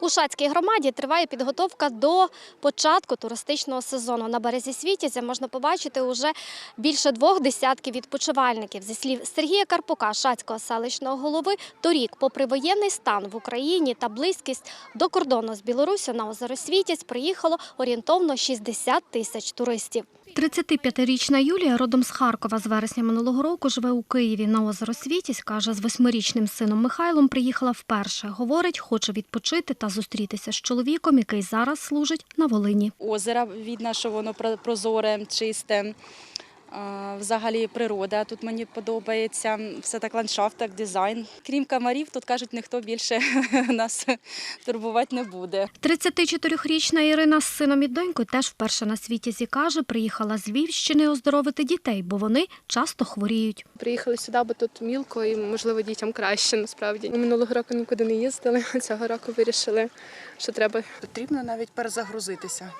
У Шацькій громаді триває підготовка до початку туристичного сезону. На березі Світязя можна побачити уже більше двох десятків відпочивальників. Зі слів Сергія Карпука, Шацького селищного голови, торік, попри воєнний стан в Україні та близькість до кордону з Білорусі на озеро Світязь, приїхало орієнтовно 60 тисяч туристів. 35-річна Юлія родом з Харкова з вересня минулого року живе у Києві на озеро Світість. Каже, з восьмирічним сином Михайлом приїхала вперше. Говорить, хоче відпочити та зустрітися з чоловіком, який зараз служить на Волині. озера видно, що воно про- прозоре, чисте. Взагалі природа тут мені подобається. Все так ландшафт, так дизайн. Крім комарів, тут кажуть, ніхто більше нас турбувати не буде. 34-річна Ірина з сином і донькою теж вперше на світі каже, приїхала з Львівщини оздоровити дітей, бо вони часто хворіють. Приїхали сюди, бо тут мілко і можливо дітям краще насправді. Минулого року нікуди не їздили. Цього року вирішили, що треба Потрібно навіть перезагрузитися.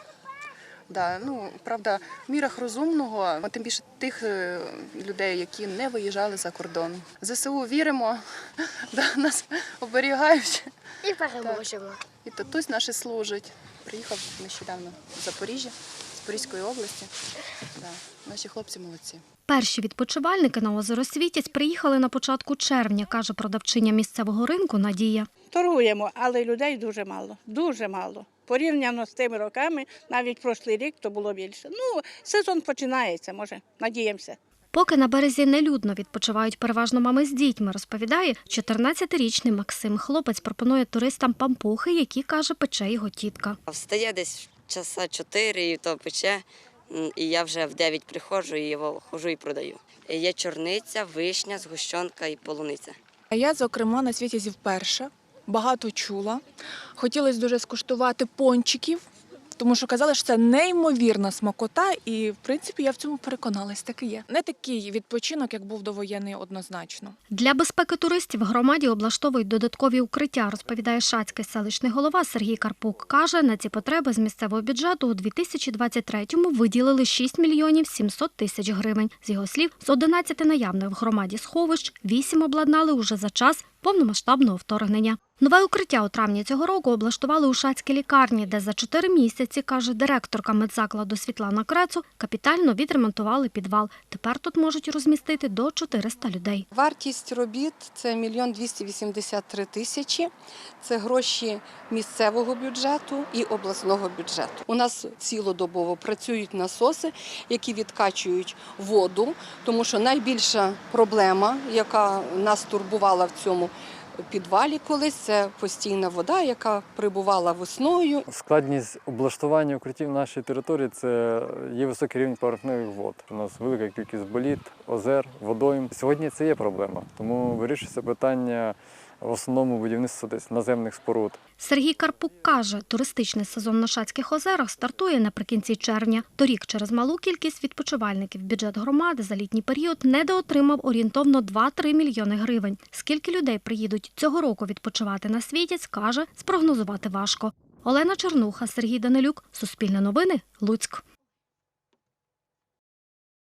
Да, ну, правда, в мірах розумного, а тим більше тих е, людей, які не виїжджали за кордон. ЗСУ віримо, да, нас оберігають. І переможемо. І татусь наші служить. Приїхав нещодавно з Запоріжжя, Запорізької області. Да, наші хлопці молодці. Перші відпочивальники на озеро Світязь приїхали на початку червня, каже продавчиня місцевого ринку Надія. Торгуємо, але людей дуже мало. Дуже мало. Порівняно з тими роками, навіть прошлий рік то було більше. Ну, сезон починається, може, надіємося. Поки на березі нелюдно відпочивають переважно мами з дітьми, розповідає 14-річний Максим. Хлопець пропонує туристам пампухи, які, каже, пече його тітка. Встає десь часа 4 і то пече, і я вже в 9 приходжу і його хожу і продаю. Є чорниця, вишня, згущенка і полуниця. А Я, зокрема, на світі зі вперше багато чула. Хотілося дуже скуштувати пончиків, тому що казали, що це неймовірна смакота, і в принципі я в цьому переконалась, так і є. Не такий відпочинок, як був довоєнний, однозначно. Для безпеки туристів громаді облаштовують додаткові укриття, розповідає шацький селищний голова Сергій Карпук. Каже, на ці потреби з місцевого бюджету у 2023-му виділили 6 мільйонів 700 тисяч гривень. З його слів, з 11 наявних в громаді сховищ 8 обладнали уже за час повномасштабного вторгнення. Нове укриття у травні цього року облаштували у шацькій лікарні, де за 4 місяці, каже директорка медзакладу Світлана Крецу, капітально відремонтували підвал. Тепер тут можуть розмістити до 400 людей. Вартість робіт це мільйон 283 тисячі. Це гроші місцевого бюджету і обласного бюджету. У нас цілодобово працюють насоси, які відкачують воду, тому що найбільша проблема, яка нас турбувала в цьому підвалі колись, це постійна вода, яка прибувала весною Складність облаштування укриттів нашої території це є високий рівень поверхневих вод. У нас велика кількість боліт, озер, водойм. Сьогодні це є проблема, тому вирішується питання в основному будівництва десь наземних споруд. Сергій Карпук каже, туристичний сезон на Шацьких озерах стартує наприкінці червня. Торік через малу кількість відпочивальників бюджет громади за літній період недоотримав орієнтовно 2-3 мільйони гривень. Скільки людей приїдуть цього року відпочивати на світязь, каже, спрогнозувати важко. Олена Чернуха, Сергій Данилюк, Суспільне новини, Луцьк.